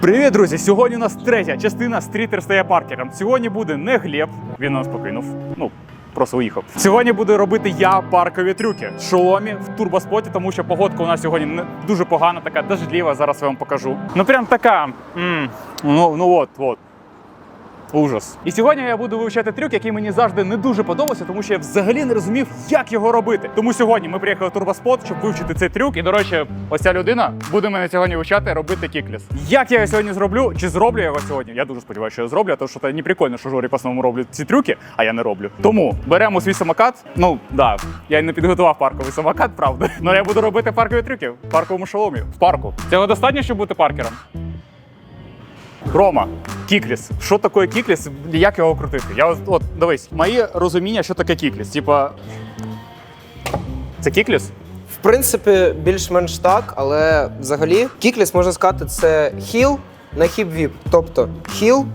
Привіт, друзі! Сьогодні у нас третя частина стрітер стає паркером. Сьогодні буде не Глеб, він нас покинув. Ну. Просто уїхав. Сьогодні буду робити я паркові трюки шоломі в турбоспоті, тому що погодка у нас сьогодні не дуже погана, така дождлива. Зараз я вам покажу. Ну прям така. м, ну, ну от, от. Ужас. І сьогодні я буду вивчати трюк, який мені завжди не дуже подобався, тому що я взагалі не розумів, як його робити. Тому сьогодні ми приїхали в турбоспот, щоб вивчити цей трюк. І, до речі, ось людина буде мене сьогодні вивчати робити кікліс. Як я його сьогодні зроблю, чи зроблю я його сьогодні? Я дуже сподіваюся, що я зроблю, тому що це не прикольно, що жорі по основному роблять ці трюки, а я не роблю. Тому беремо свій самокат. Ну да, я не підготував парковий самокат, правда. Але я буду робити паркові трюки в парковому шоломі. В парку. Цього достатньо, щоб бути паркером. Рома, кікліс. Що таке кікліс? Як його крутити? Я от, от дивись, мої розуміння, що таке кікліс. Типа. Це кікліс? В принципі, більш-менш так, але взагалі кікліс можна сказати, це хіл на хіп-віп. Тобто хіл,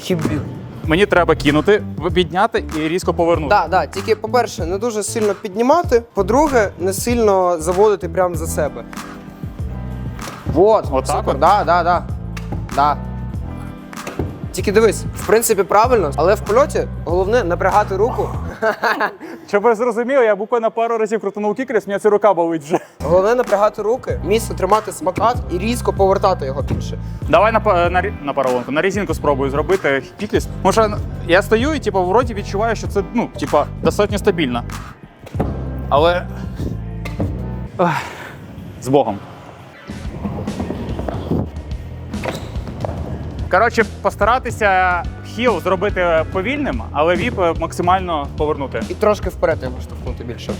хіп-віп. Мені треба кинути, підняти і різко повернути. Так, так, тільки, по-перше, не дуже сильно піднімати, по-друге, не сильно заводити прямо за себе. Вот, Отак супер, от? да, да, да. Да. Тільки дивись, в принципі, правильно, але в польоті головне напрягати руку. Щоб ви зрозуміли, я буквально пару разів крутанув кікліс, мені ця рука болить вже. Головне напрягати руки, місце тримати смакат і різко повертати його більше. Давай на, па- на, рі- на поролонку, на резинку спробую зробити кікліс. Може, я стою і типу, вроді відчуваю, що це ну, типу, достатньо стабільно. Але. Ах, з Богом. Коротше, постаратися хіл зробити повільним, але віп максимально повернути. І трошки вперед його штовхнути більше.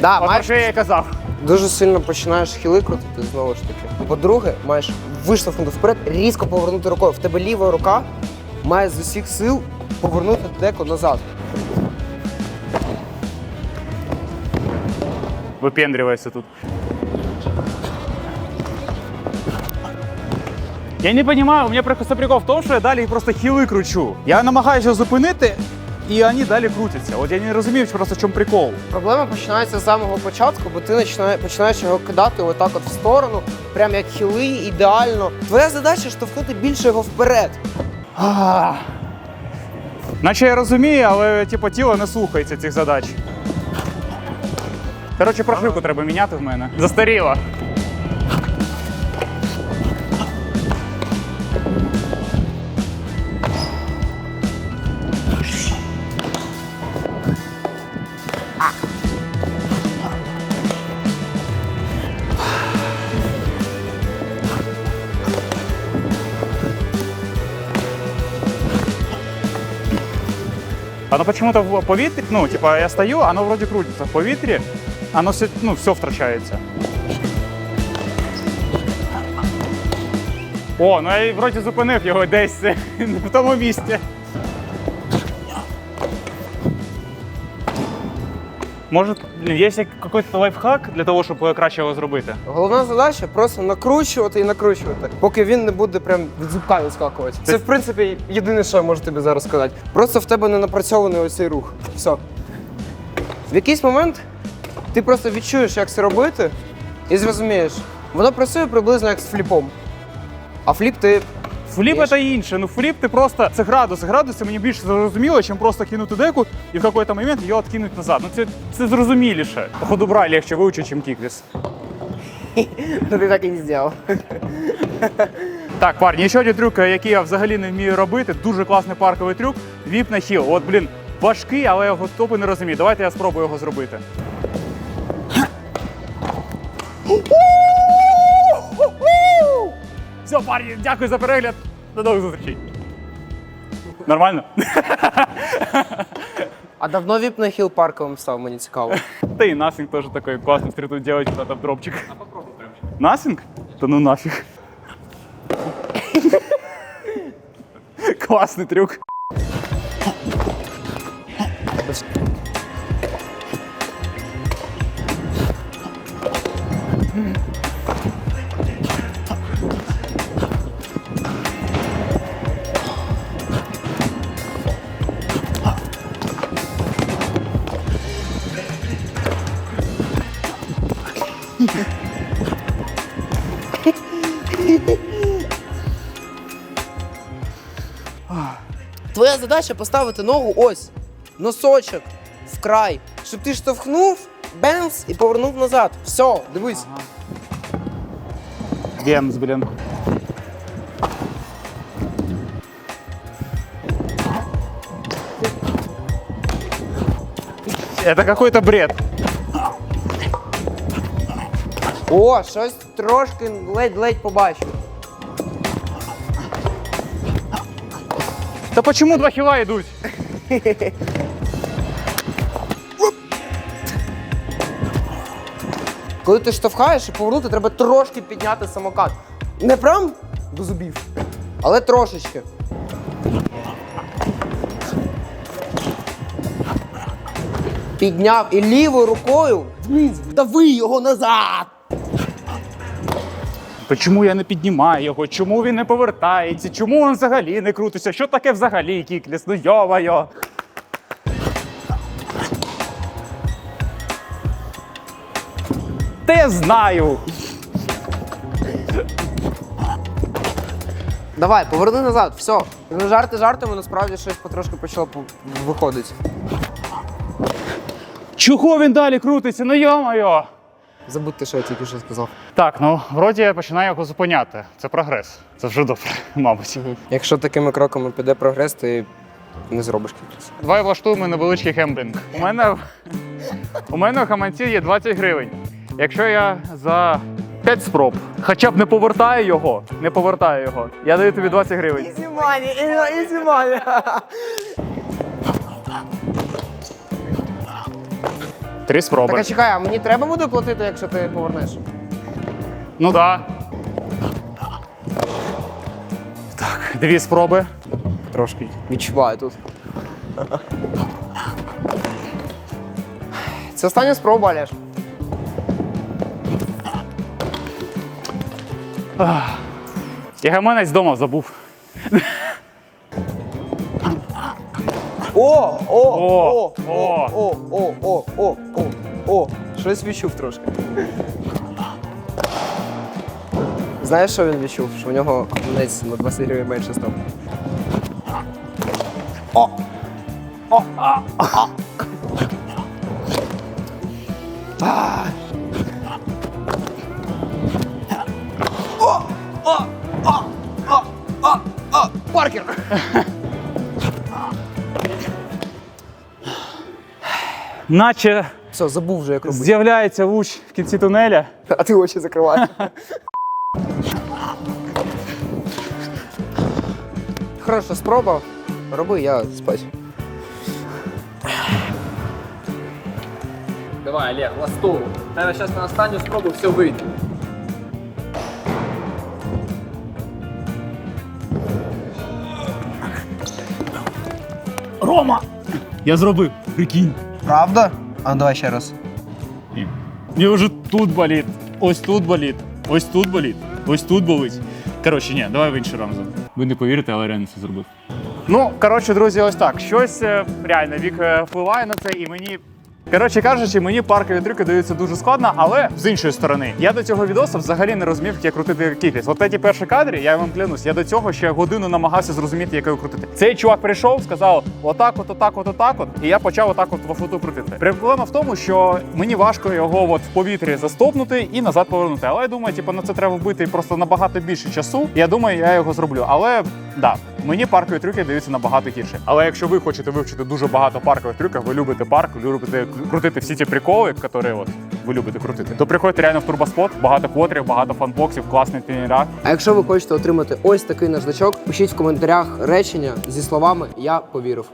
Да, От маєш що я і казав. дуже сильно починаєш хіли крутити знову ж таки. По-друге, маєш виштовхнути вперед, різко повернути рукою. В тебе ліва рука має з усіх сил повернути деко назад. Випендрювайся тут. Я не розумію, у мене просто прикол в тому, що я далі просто хіли кручу. Я намагаюся зупинити, і вони далі крутяться. От я не розумію просто, в чому прикол. Проблема починається з самого початку, бо ти починає- починаєш його кидати отак от в сторону, прям як хіли, ідеально. Твоя задача штовхнути більше його вперед. А. Наче я розумію, але типу, тіло не слухається цих задач. Коротше, прошивку треба міняти в мене. Застаріло. Оно почему-то в повітрі, ну, типа, я стою, оно вроде крутится в повітрі, оно все, ну, все втрачається. О, ну я вроді зупинив його десь в тому місці. Може, блін, є якийсь лайфхак для того, щоб краще його зробити? Головна задача просто накручувати і накручувати, поки він не буде прям від зубка відскакувати. Це, в принципі, єдине, що я можу тобі зараз сказати. Просто в тебе не напрацьований ось цей рух. Все. В якийсь момент ти просто відчуєш, як це робити, і зрозумієш, воно працює приблизно як з фліпом. А фліп ти. Фліп це інше. Ну фліп ти просто це градус. Градуси мені більше зрозуміло, ніж просто кинути деку і в якийсь момент його відкинути назад. Ну це, це зрозуміліше. Походу брай легче вивчити, ніж кікліс. Ти так і не зробив. Так, парні, ще один трюк, який я взагалі не вмію робити. Дуже класний парковий трюк. Віп на хіл. От, блін, важкий, але я його тупо не розумію. Давайте я спробую його зробити. Парні, дякую за перегляд. До нових зустрічей. Нормально? А давно віп на хіл парковим став, мені цікаво. Да и Насінг тоже такой классный стритут делать куда-то дропчик. А попробуй Насинг? Да ну нафиг. Класний трюк. Твоя задача поставити ногу ось. Носочок в край. Щоб ти штовхнув, бенс і повернув назад. Все, дивись. Генс, блін. Это какой-то бред. О, щось трошки ледь-ледь побачив. Та почему два хіла йдуть? Коли ти штовхаєш і повернути, треба трошки підняти самокат. Не прям до зубів, але трошечки. Підняв і лівою рукою вниз, вдави його назад. То чому я не піднімаю його? Чому він не повертається? Чому він взагалі не крутиться? Що таке взагалі кікліс? Ну йо-моє. Та знаю. Давай, поверни назад, все. Ну, жарти жартами, насправді щось потрошки почало по- виходити. Чого він далі крутиться? Ну йо-моє. Забудьте, що я тільки що сказав. Так, ну вроді я починаю його зупиняти. Це прогрес. Це вже добре, мабуть. Якщо такими кроками піде прогрес, ти не зробиш кількість. Давай влаштуємо невеличкий хемблінг. У мене, у мене в хаманці є 20 гривень. Якщо я за 5 спроб хоча б не повертаю його, не повертаю його, я даю тобі 20 гривень. Ізі мані, ізі мані. Три спроби. Так, а чекай, а мені треба буде платити, якщо ти повернеш? Ну да. Так, дві спроби. Трошки. Відчуваю тут. Це остання спроба, Олеж. Я гаманець вдома забув. О, о, О, о, о, о, о, о, о, о, о. Щось відчув трошки. Знаєш, що він відчув? Що в нього десь на 20 гривень менше став. О! О! А! А! А! О! О! О! О! О! О! Паркер! Наче Все, забув вже, як робити. з'являється луч в кінці тунеля. А ти очі закриваєш. Хороша спроба. Роби, я спать. Давай, Олег, ластову. Тебе зараз на останню спробу все вийде. Рома! Я зробив, прикинь. Правда? А давай ще раз. Мені вже тут болить, ось тут болить, ось тут болить, ось тут болить. Коротше, ні, давай в інший Рамзан. Ви не повірите, але реально це зробив. Ну, коротше, друзі, ось так. Щось е, реально вік е, впливає на це, і мені. Коротше кажучи, мені паркові трюки даються дуже складно, але з іншої сторони, я до цього відосу взагалі не розумів, як крутити кікліс. От ті перші кадри, я вам клянусь, я до цього ще годину намагався зрозуміти, як його крутити. Цей чувак прийшов, сказав: отак, от, отак, от, отак, от, і я почав отак от в футу крутити. Проблема в тому, що мені важко його от в повітрі застопнути і назад повернути. Але я думаю, типу, на це треба вбити просто набагато більше часу. Я думаю, я його зроблю. Але да, мені паркові трюки даються набагато гірше. Але якщо ви хочете вивчити дуже багато паркових трюків, ви любите парк, ви любите крутити всі ці приколи, які от ви любите крутити, то приходьте реально в турбоспот, багато квотерів, багато фанбоксів, класний тренера. А якщо ви хочете отримати ось такий наждачок, пишіть в коментарях речення зі словами Я повірив.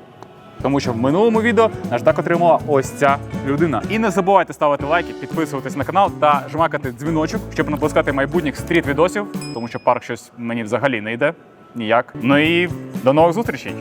Тому що в минулому відео наждак отримала ось ця людина. І не забувайте ставити лайки, підписуватись на канал та жмакати дзвіночок, щоб не пускати майбутніх стріт відосів, тому що парк щось мені взагалі не йде ніяк. Ну і до нових зустрічей!